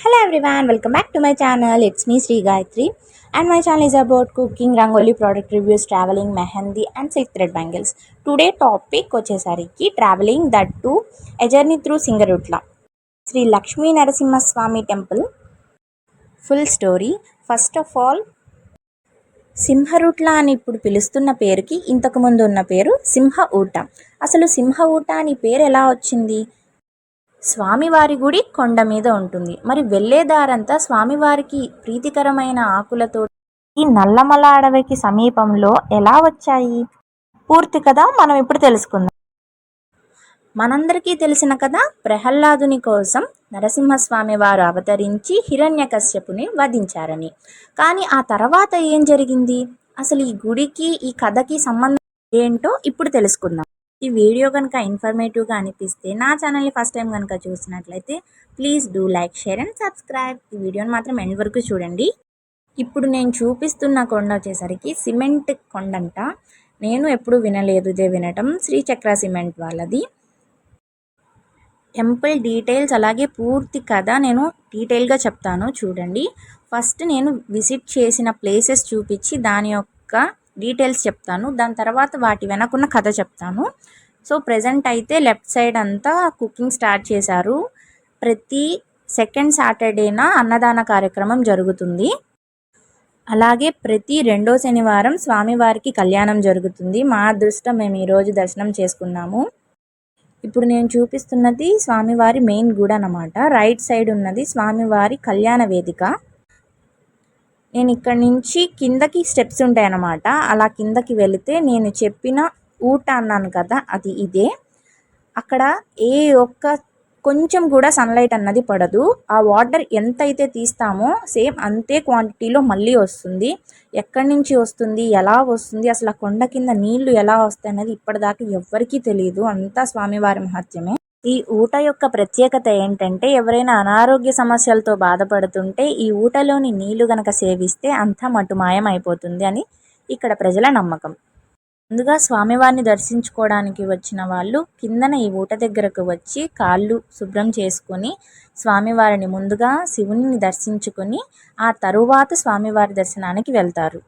Hello everyone welcome back to my channel it's me Sri Gayathri and my channel is about cooking rangoli product reviews travelling mehndi and silk thread bangles today topic వచ్చేసరికి travelling that to journey through Singarutla Sri Lakshmi Narasimhaswamy temple full story first of all Simharutla అని ఇప్పుడు పిలుస్తున్న పేరుకి ఇంతకుముందు ఉన్న పేరు సింహ ఊట. అసలు సింహ ఊట అని పేరు ఎలా వచ్చింది? స్వామివారి గుడి కొండ మీద ఉంటుంది. మరి వెళ్ళే దారంతా స్వామివారికి ప్రీతికరమైన ఆకులతో ఈ నల్లమల అడవికి సమీపంలో ఎలా వచ్చాయి? పూర్తి కథ మనం ఇప్పుడు తెలుసుకుందాం. మనందరికీ తెలిసిన కథ ప్రహ్లాదుని కోసం నరసింహస్వామి వారు అవతరించి హిరణ్యకశ్యపుని వధించారని. కానీ ఆ తర్వాత ఏం జరిగింది? అసలు ఈ గుడికి ఈ కథకి సంబంధం ఏంటో ఇప్పుడు తెలుసుకుందాం. ఈ వీడియో కనుక ఇన్ఫర్మేటివ్గా అనిపిస్తే నా ఛానల్ని ఫస్ట్ టైం కనుక చూసినట్లయితే please do like share and subscribe ఈ వీడియోని మాత్రం ఎండ్ వరకు చూడండి. ఇప్పుడు నేను చూపిస్తున్న కొండ వచ్చేసరికి సిమెంట్ కొండంట. నేను ఎప్పుడు వినలేదు ఇదే వినటం. శ్రీచక్ర సిమెంట్ వాళ్ళది. టెంపుల్ డీటెయిల్స్ అలాగే పూర్తి కథ నేను డీటెయిల్గా చెప్తాను. చూడండి. ఫస్ట్ నేను విజిట్ చేసిన ప్లేసెస్ చూపించి దాని యొక్క డీటెయిల్స్ చెప్తాను. దాని తర్వాత వాటి వెనకున్న కథ చెప్తాను. సో ప్రజెంట్ అయితే లెఫ్ట్ సైడ్ అంతా కుకింగ్ స్టార్ట్ చేశారు. ప్రతి సెకండ్ సాటర్డేన అన్నదాన కార్యక్రమం జరుగుతుంది. అలాగే ప్రతి రెండో శనివారం స్వామివారికి కళ్యాణం జరుగుతుంది. మా అదృష్టం మేము ఈరోజు దర్శనం చేసుకున్నాము. ఇప్పుడు నేను చూపిస్తున్నది స్వామివారి మెయిన్ గుడి అనమాట రైట్ సైడ్ ఉన్నది స్వామివారి కళ్యాణ వేదిక. నేను ఇక్కడ నుంచి కిందకి స్టెప్స్ ఉంటాయన్నమాట. అలా కిందకి వెళితే నేను చెప్పిన ఊట అన్నాను కదా అది ఇదే. అక్కడ ఏ ఒక్క కొంచెం కూడా సన్లైట్ అన్నది పడదు. ఆ వాటర్ ఎంత అయితే తీస్తామో సేమ్ అంతే క్వాంటిటీలో మళ్ళీ వస్తుంది. ఎక్కడి నుంచి వస్తుంది ఎలా వస్తుంది అసలు ఆ కొండ కింద నీళ్ళు ఎలా వస్తాయి అనేది ఇప్పటిదాకా ఎవ్వరికీ తెలియదు అంతా స్వామివారి మహత్యమే. ఈ ఊట యొక్క ప్రత్యేకత ఏంటంటే ఎవరైనా అనారోగ్య సమస్యలతో బాధపడుతుంటే ఈ ఊటలోని నీళ్ళు గనక సేవిస్తే అంతా మటుమాయం అయిపోతుంది అని ఇక్కడ ప్రజల నమ్మకం. ముందుగా స్వామివారిని దర్శించుకోవడానికి వచ్చిన వాళ్ళు కిందన ఈ ఊట దగ్గరకు వచ్చి కాళ్ళు శుభ్రం చేసుకొని స్వామివారిని ముందుగా శివుని దర్శించుకొని ఆ తరువాత స్వామివారి దర్శనానికి వెళ్తారు.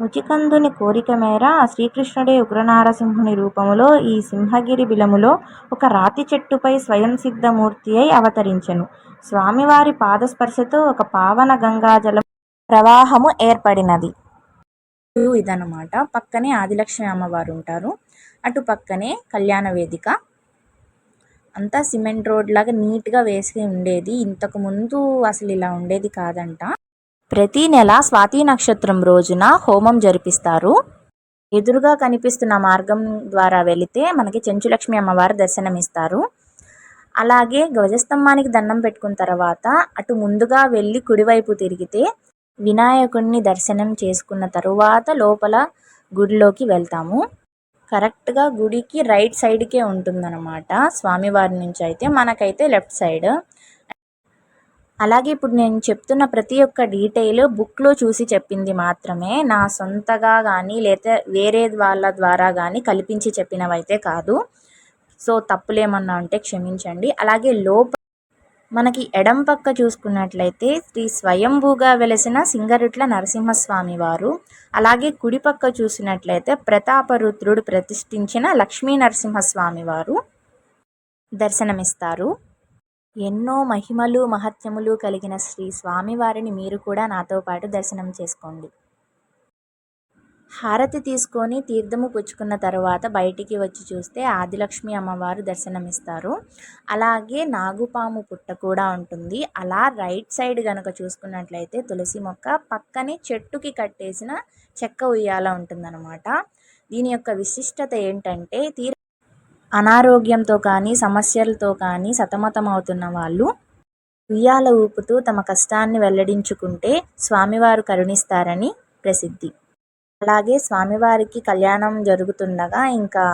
ముచికందుని కోరిక మేర శ్రీకృష్ణుడే ఉగ్రనారసింహుని రూపములో ఈ సింహగిరి బిలములో ఒక రాతి చెట్టుపై స్వయం సిద్ధమూర్తి అయి అవతరించెను. స్వామివారి పాదస్పర్శతో ఒక పావన గంగాజలం ప్రవాహము ఏర్పడినది. ఇదన్నమాట. పక్కనే ఆదిలక్ష్మి అమ్మవారు ఉంటారు. అటు పక్కనే కళ్యాణ వేదిక. అంతా సిమెంట్ రోడ్ లాగా నీట్గా వేసి ఉండేది. ఇంతకు ముందు అసలు ఇలా ఉండేది కాదంట. ప్రతి నెల స్వాతి నక్షత్రం రోజున హోమం జరిపిస్తారు. ఎదురుగా కనిపిస్తున్న మార్గం ద్వారా వెళితే మనకి చెంచులక్ష్మి అమ్మవారు దర్శనమిస్తారు. అలాగే ధ్వజస్తంభానికి దండం పెట్టుకున్న తర్వాత అటు ముందుగా వెళ్ళి కుడివైపు తిరిగితే వినాయకుడిని దర్శనం చేసుకున్న తరువాత లోపల గుడిలోకి వెళ్తాము. కరెక్ట్గా గుడికి రైట్ సైడ్కే ఉంటుందన్నమాట. స్వామివారి నుంచి అయితే మనకైతే లెఫ్ట్ సైడ్. అలాగే ఇప్పుడు నేను చెప్తున్న ప్రతి ఒక్క డీటెయిల్ బుక్లో చూసి చెప్పింది మాత్రమే. నా సొంతగా కానీ లేదా వేరే వాళ్ళ ద్వారా కానీ కల్పించి చెప్పినవైతే కాదు. సో తప్పులేమన్నా ఉంటే క్షమించండి. అలాగే లోప మనకి ఎడం పక్క చూసుకున్నట్లయితే శ్రీ స్వయంభూగా వెలసిన సింగరుట్ల నరసింహస్వామి వారు అలాగే కుడి పక్క చూసినట్లయితే ప్రతాపరుద్రుడు ప్రతిష్ఠించిన లక్ష్మీ నరసింహస్వామి వారు దర్శనమిస్తారు. ఎన్నో మహిమలు మహత్యములు కలిగిన శ్రీ స్వామివారిని మీరు కూడా నాతో పాటు దర్శనం చేసుకోండి. హారతి తీసుకొని తీర్థము పుచ్చుకున్న తర్వాత బయటికి వచ్చి చూస్తే ఆదిలక్ష్మి అమ్మవారు దర్శనమిస్తారు. అలాగే నాగుపాము పుట్ట కూడా ఉంటుంది. అలా రైట్ సైడ్ కనుక చూసుకున్నట్లయితే తులసి మొక్క పక్కనే చెట్టుకి కట్టేసిన చెక్క ఉయ్యాల ఉంటుందన్నమాట. దీని యొక్క విశిష్టత ఏంటంటే తీర అనారోగ్యంతో కానీ సమస్యలతో కానీ సతమతమవుతున్న వాళ్ళు ఉయ్యాల ఊపుతూ తమ కష్టాన్ని వెల్లడించుకుంటే స్వామివారు కరుణిస్తారని ప్రసిద్ధి. అలాగే స్వామివారికి కళ్యాణం జరుగుతుండగా ఇంకా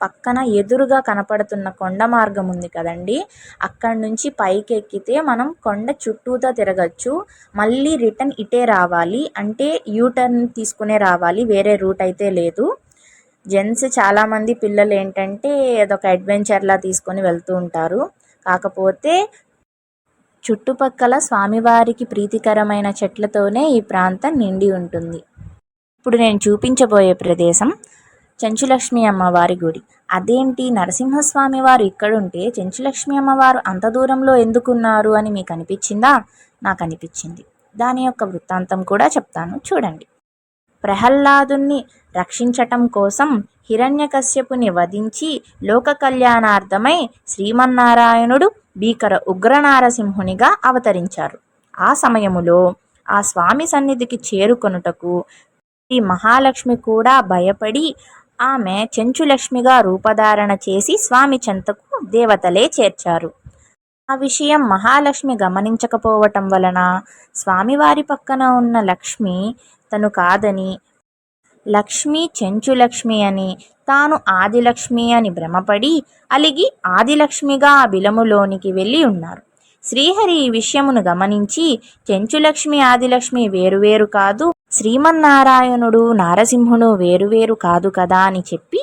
పక్కన ఎదురుగా కనపడుతున్న కొండ మార్గం ఉంది కదండి. అక్కడి నుంచి పైకి ఎక్కితే మనం కొండ చుట్టూతో తిరగచ్చు. మళ్ళీ రిటర్న్ ఇటే రావాలి. అంటే యూటర్న్ తీసుకునే రావాలి. వేరే రూట్ అయితే లేదు. జెంట్స్ చాలామంది పిల్లలు ఏంటంటే అదొక అడ్వెంచర్లా తీసుకొని వెళ్తూ ఉంటారు. కాకపోతే చుట్టుపక్కల స్వామివారికి ప్రీతికరమైన చెట్లతోనే ఈ ప్రాంతం నిండి ఉంటుంది. ఇప్పుడు నేను చూపించబోయే ప్రదేశం చెంచులక్ష్మి అమ్మవారి గుడి. అదేంటి? నరసింహస్వామి వారు ఇక్కడుంటే చెంచులక్ష్మి అమ్మవారు అంత దూరంలో ఎందుకున్నారు అని మీకు అనిపించిందా? నాకు అనిపించింది. దాని యొక్క వృత్తాంతం కూడా చెప్తాను. చూడండి. ప్రహ్లాదుని రక్షించటం కోసం హిరణ్యకశ్యపుని వధించి లోక కళ్యాణార్థమై శ్రీమన్నారాయణుడు భీకర ఉగ్రనారసింహునిగా అవతరించారు. ఆ సమయములో ఆ స్వామి సన్నిధికి చేరుకొనుటకు శ్రీ మహాలక్ష్మి కూడా భయపడి ఆమె చెంచులక్ష్మిగా రూపధారణ చేసి స్వామి చెంతకు దేవతలే చేర్చారు. ఆ విషయం మహాలక్ష్మి గమనించకపోవటం వలన స్వామివారి పక్కన ఉన్న లక్ష్మి తను కాదని లక్ష్మి చెంచులక్ష్మి అని తాను ఆదిలక్ష్మి అని భ్రమపడి అలిగి ఆదిలక్ష్మిగా ఆ బిలములోనికి వెళ్ళి ఉన్నారు. శ్రీహరి ఈ విషయమును గమనించి చెంచులక్ష్మి ఆదిలక్ష్మి వేరువేరు కాదు శ్రీమన్నారాయణుడు నారసింహుడు వేరువేరు కాదు కదా అని చెప్పి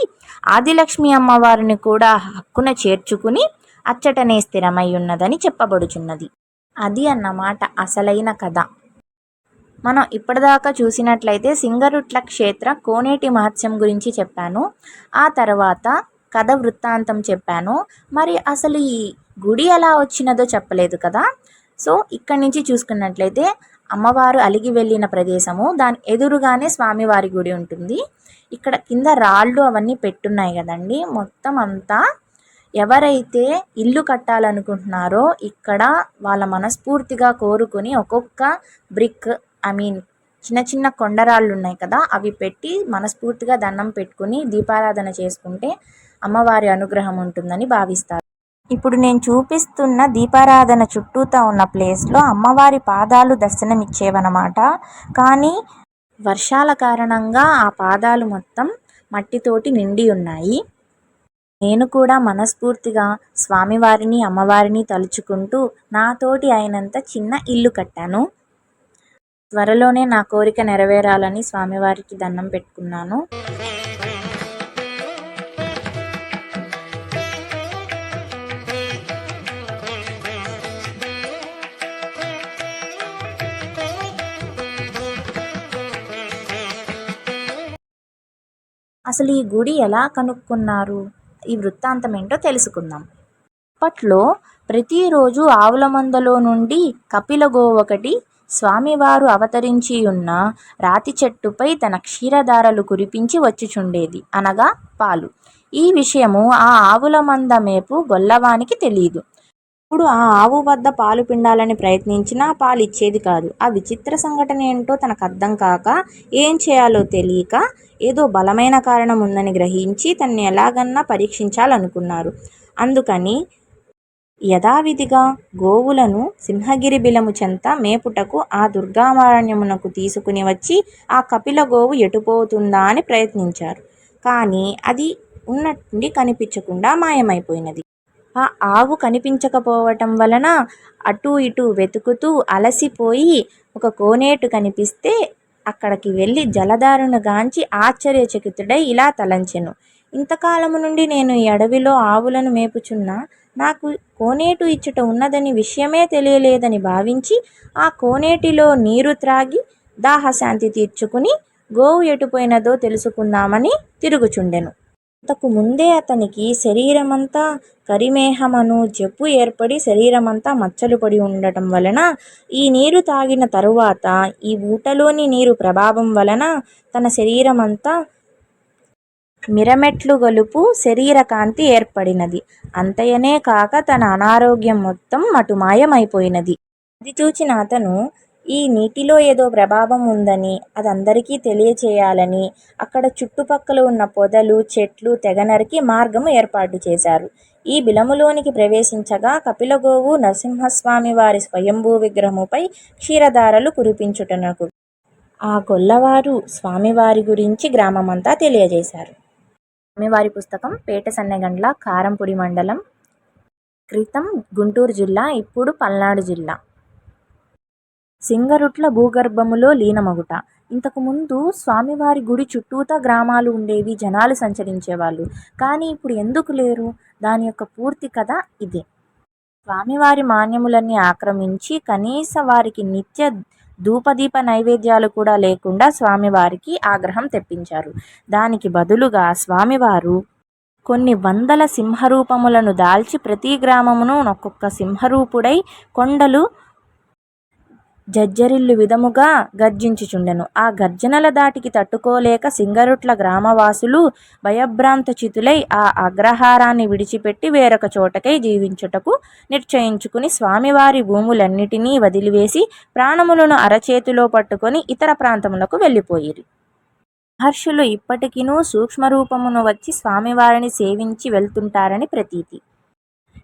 ఆదిలక్ష్మి అమ్మవారిని కూడా హక్కున చేర్చుకుని అచ్చటనే స్థిరమై ఉన్నదని చెప్పబడుచున్నది. అది అన్నమాట అసలైన కథ. మనం ఇప్పటిదాకా చూసినట్లయితే సింగరుట్ల క్షేత్ర కోనేటి మహత్యం గురించి చెప్పాను. ఆ తర్వాత కథ వృత్తాంతం చెప్పాను. మరి అసలు ఈ గుడి ఎలా వచ్చినదో చెప్పలేదు కదా. సో ఇక్కడి నుంచి చూసుకున్నట్లయితే అమ్మవారు అలిగి వెళ్ళిన ప్రదేశము. దాని ఎదురుగానే స్వామివారి గుడి ఉంటుంది. ఇక్కడ కింద రాళ్ళు అవన్నీ పెట్టున్నాయి కదండి. మొత్తం అంతా ఎవరైతే ఇల్లు కట్టాలనుకుంటున్నారో ఇక్కడ వాళ్ళ మనస్ఫూర్తిగా కోరుకుని ఒక్కొక్క బ్రిక్ ఐ మీన్ చిన్న చిన్న కొండరాళ్ళు ఉన్నాయి కదా అవి పెట్టి మనస్ఫూర్తిగా దండం పెట్టుకుని దీపారాధన చేసుకుంటే అమ్మవారి అనుగ్రహం ఉంటుందని భావిస్తారు. ఇప్పుడు నేను చూపిస్తున్న దీపారాధన చుట్టూతా ఉన్న ప్లేస్లో అమ్మవారి పాదాలు దర్శనమిచ్చేవన్నమాట. కానీ వర్షాల కారణంగా ఆ పాదాలు మొత్తం మట్టితోటి నిండి ఉన్నాయి. నేను కూడా మనస్ఫూర్తిగా స్వామివారిని అమ్మవారిని తలుచుకుంటూ నాతోటి అయినంత చిన్న ఇల్లు కట్టాను. త్వరలోనే నా కోరిక నెరవేరాలని స్వామివారికి దండం పెట్టుకున్నాను. అసలు ఈ గుడి ఎలా కనుక్కున్నారు? ఈ వృత్తాంతం ఏంటో తెలుసుకుందాం. అప్పట్లో ప్రతిరోజు ఆవుల మందలో నుండి కపిల ఒకటి స్వామివారు అవతరించి ఉన్న రాతి చెట్టుపై తన క్షీరధారలు కురిపించి వచ్చుచుండేది. అనగా పాలు. ఈ విషయము ఆ ఆవుల మంద మేపు గొల్లవానికి తెలియదు ఇప్పుడు ఆ ఆవు వద్ద పాలు పిండాలని ప్రయత్నించినా పాలు ఇచ్చేది కాదు. ఆ విచిత్ర సంఘటన ఏంటో తనకు అర్థం కాక ఏం చేయాలో తెలియక ఏదో బలమైన కారణం ఉందని గ్రహించి తన్ని ఎలాగన్నా పరీక్షించాలనుకున్నారు. అందుకని యథావిధిగా గోవులను సింహగిరి బిలము చెంత మేపుటకు ఆ దుర్గామారణ్యమునకు తీసుకుని వచ్చి ఆ కపిల గోవు ఎటుపోతుందా అని ప్రయత్నించారు. కానీ అది ఉన్నట్టుండి కనిపించకుండా మాయమైపోయినది. ఆ ఆవు కనిపించకపోవటం వలన అటు ఇటు వెతుకుతూ అలసిపోయి ఒక కోనేటు కనిపిస్తే అక్కడికి వెళ్ళి జలధారను గాంచి ఆశ్చర్యచకితుడై ఇలా తలంచెను. ఇంతకాలము నుండి నేను ఈ అడవిలో ఆవులను మేపుచున్నా నాకు కోనేటు ఇచ్చుట ఉన్నదని విషయమే తెలియలేదని భావించి ఆ కోనేటిలో నీరు త్రాగి దాహశాంతి తీర్చుకుని గోవు ఎటుపోయినదో తెలుసుకుందామని తిరుగుచుండెను. అంతకు ముందే అతనికి శరీరమంతా కరిమేహమను జబ్బు ఏర్పడి శరీరమంతా మచ్చలు పడి ఉండటం వలన ఈ నీరు తాగిన తరువాత ఈ ఊటలోని నీరు ప్రభావం వలన తన శరీరమంతా మిరమెట్లు గలుపు శరీర కాంతి ఏర్పడినది. అంతయనే కాక తన అనారోగ్యం మొత్తం మటుమాయమైపోయినది. అది చూచిన అతను ఈ నీటిలో ఏదో ప్రభావం ఉందని అది అందరికీ తెలియచేయాలని అక్కడ చుట్టుపక్కల ఉన్న పొదలు చెట్లు తెగ నరికి మార్గము ఏర్పాటు చేశారు. ఈ బిలములోనికి ప్రవేశించగా కపిలగోవు నరసింహస్వామి వారి స్వయంభూ విగ్రహముపై క్షీరధారలు కురిపించుటనకు ఆ గొల్లవారు స్వామివారి గురించి గ్రామమంతా తెలియజేశారు. స్వామివారి పుస్తకం పేట సన్నెగండ్ల కారంపొడి మండలం క్రితం గుంటూరు జిల్లా ఇప్పుడు పల్నాడు జిల్లా. సింగరుట్ల భూగర్భములో లీనమగుట. ఇంతకుముందు స్వామివారి గుడి చుట్టూతా గ్రామాలు ఉండేవి జనాలు సంచరించేవాళ్ళు. కానీ ఇప్పుడు ఎందుకు లేరు? దాని యొక్క పూర్తి కథ ఇదే. స్వామివారి మాన్యములన్నీ ఆక్రమించి కనీస వారికి నిత్య ధూపదీప నైవేద్యాలు కూడా లేకుండా స్వామివారికి ఆగ్రహం తెప్పించారు. దానికి బదులుగా స్వామివారు కొన్ని వందల సింహరూపములను దాల్చి ప్రతి గ్రామమును ఒక్కొక్క సింహరూపుడై కొండలు జజ్జరిల్లు విధముగా గర్జించుచుండెను. ఆ గర్జనల దాటికి తట్టుకోలేక సింగరుట్ల గ్రామవాసులు భయభ్రాంతచితులై ఆ అగ్రహారాన్ని విడిచిపెట్టి వేరొక చోటకై జీవించుటకు నిశ్చయించుకుని స్వామివారి భూములన్నిటినీ వదిలివేసి ప్రాణములను అరచేతిలో పట్టుకొని ఇతర ప్రాంతములకు వెళ్ళిపోయిరి. మహర్షులు ఇప్పటికినూ సూక్ష్మరూపమును వచ్చి స్వామివారిని సేవించి వెళ్తుంటారని ప్రతీతి.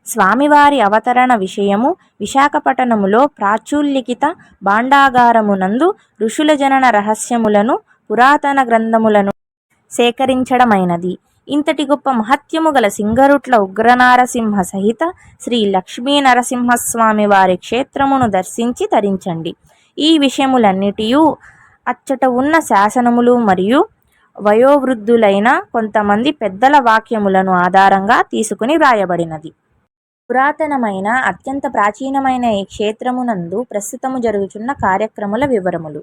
స్వామివారి అవతరణ విషయము విశాఖపట్టణములో ప్రాచుల్లిఖిత భాండాగారమునందు ఋషుల జనన రహస్యములను పురాతన గ్రంథములను సేకరించడమైనది. ఇంతటి గొప్ప మహత్యము గల సింగరుట్ల ఉగ్రనారసింహ సహిత శ్రీ లక్ష్మీ నరసింహస్వామి వారి క్షేత్రమును దర్శించి తరించండి. ఈ విషయములన్నిటియూ అచ్చట ఉన్న శాసనములు మరియు వయోవృద్ధులైన కొంతమంది పెద్దల వాక్యములను ఆధారంగా తీసుకుని వ్రాయబడినది. పురాతనమైన అత్యంత ప్రాచీనమైన ఈ క్షేత్రమునందు ప్రస్తుతము జరుగుచున్న కార్యక్రమాల వివరములు.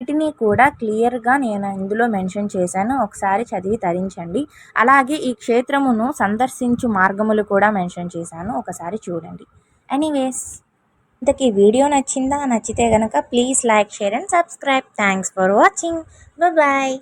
వీటిని కూడా క్లియర్గా నేను ఇందులో మెన్షన్ చేశాను. ఒకసారి చదివి తరించండి. అలాగే ఈ క్షేత్రమును సందర్శించు మార్గములు కూడా మెన్షన్ చేశాను. ఒకసారి చూడండి. ఎనీవేస్ ఇంతకీ వీడియో నచ్చిందా? నచ్చితే కనుక please like share and subscribe. Thanks for watching. Bye